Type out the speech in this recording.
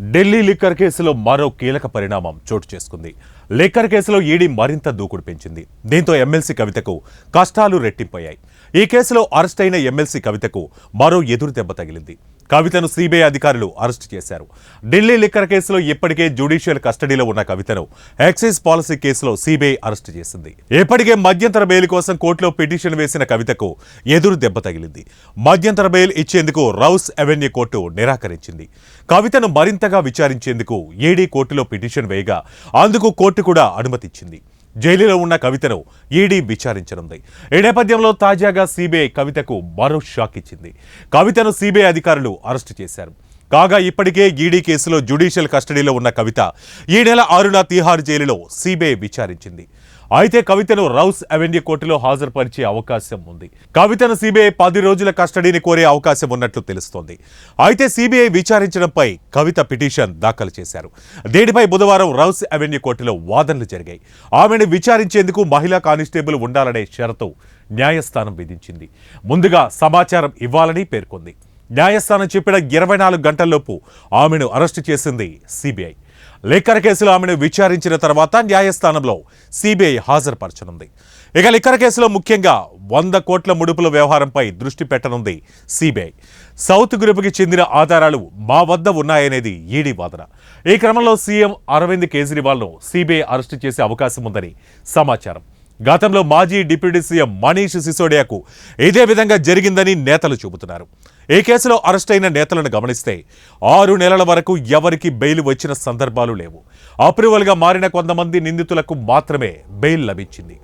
Delhi liquor కేసులో మరో కీలక పరిణామం చోటు చేసుకుంది. లిక్కర్ కేసులో ఈడీ మరింత దూకుడు పెంచింది. దీంతో ఎమ్మెల్సీ కవితకు కష్టాలు రెట్టింపయ్యాయి. ఈ కేసులో అరెస్ట్ అయిన ఎమ్మెల్సీ కవితకు మరో ఎదురు దెబ్బ తగిలింది. కవితను సిబిఐ అధికారులు అరెస్ట్ చేశారు. ఢిల్లీ లిక్కర్ కేసులో ఇప్పటికే జ్యుడిషియల్ కస్టడీలో ఉన్న కవితను ఎక్సైజ్ పాలసీ కేసులో సిబిఐ అరెస్ట్ చేసింది. ఇప్పటికే మధ్యంతర బెయిల్ కోసం కోర్టులో పిటిషన్ వేసిన కవితకు ఎదురు దెబ్బ తగిలింది. మధ్యంతర బెయిల్ ఇచ్చేందుకు రౌస్ అవెన్యూ కోర్టు నిరాకరించింది. కవితను మరింతగా విచారించేందుకు ఏడీ కోర్టులో పిటిషన్ వేయగా అందుకు కోర్టు కూడా అనుమతిచ్చింది. జైలులో ఉన్న కవితను ఈడీ విచారించనుంది. ఈ నేపథ్యంలో తాజాగా సిబిఐ కవితకు మరో షాక్ ఇచ్చింది. కవితను సిబిఐ అధికారులు అరెస్టు చేశారు. కాగా ఇప్పటికే ఈడీ కేసులో జ్యుడిషియల్ కస్టడీలో ఉన్న కవిత ఈ నెల ఆరున తీహార్ జైలులో సిబిఐ విచారించింది. అయితే కవితను రౌస్ అవెన్యూ కోర్టులో హాజరుపరిచే అవకాశం ఉంది. కవితను సిబిఐ పది రోజుల కస్టడీని కోరే అవకాశం ఉన్నట్లు తెలుస్తోంది. అయితే సిబిఐ విచారించడంపై కవిత పిటిషన్ దాఖలు చేశారు. దీనిపై బుధవారం రౌస్ అవెన్యూ కోర్టులో వాదనలు జరిగాయి. ఆమెను విచారించేందుకు మహిళా కానిస్టేబుల్ ఉండాలనే షరతు న్యాయస్థానం విధించింది. ముందుగా సమాచారం ఇవ్వాలని పేర్కొంది. న్యాయస్థానం చెప్పిన ఇరవై నాలుగు గంటల్లోపు ఆమెను అరెస్టు చేసింది సిబిఐ. లిక్కర్ కేసులో ఆమెను విచారించిన తర్వాత న్యాయస్థానంలో సిబిఐ హాజరుపరచనుంది. ఇక లిక్కర్ కేసులో ముఖ్యంగా వంద కోట్ల ముడుపుల వ్యవహారంపై దృష్టి పెట్టనుంది సిబిఐ. సౌత్ గ్రూప్కి చెందిన ఆధారాలు మా వద్ద ఉన్నాయనేది ఈడీ వాదన. ఈ క్రమంలో సీఎం అరవింద్ కేజ్రీవాల్ను సిబిఐ అరెస్టు చేసే అవకాశం ఉందని సమాచారం. గతంలో మాజీ డిప్యూటీ సీఎం మనీష్ సిసోడియాకు ఇదే విధంగా జరిగిందని నేతలు చూపుతున్నారు. ఈ కేసులో అరెస్ట్ అయిన నేతలను గమనిస్తే ఆరు నెలల వరకు ఎవరికి బెయిల్ వచ్చిన సందర్భాలు లేవు. అప్రూవల్గా మారిన కొంతమంది నిందితులకు మాత్రమే బెయిల్ లభించింది.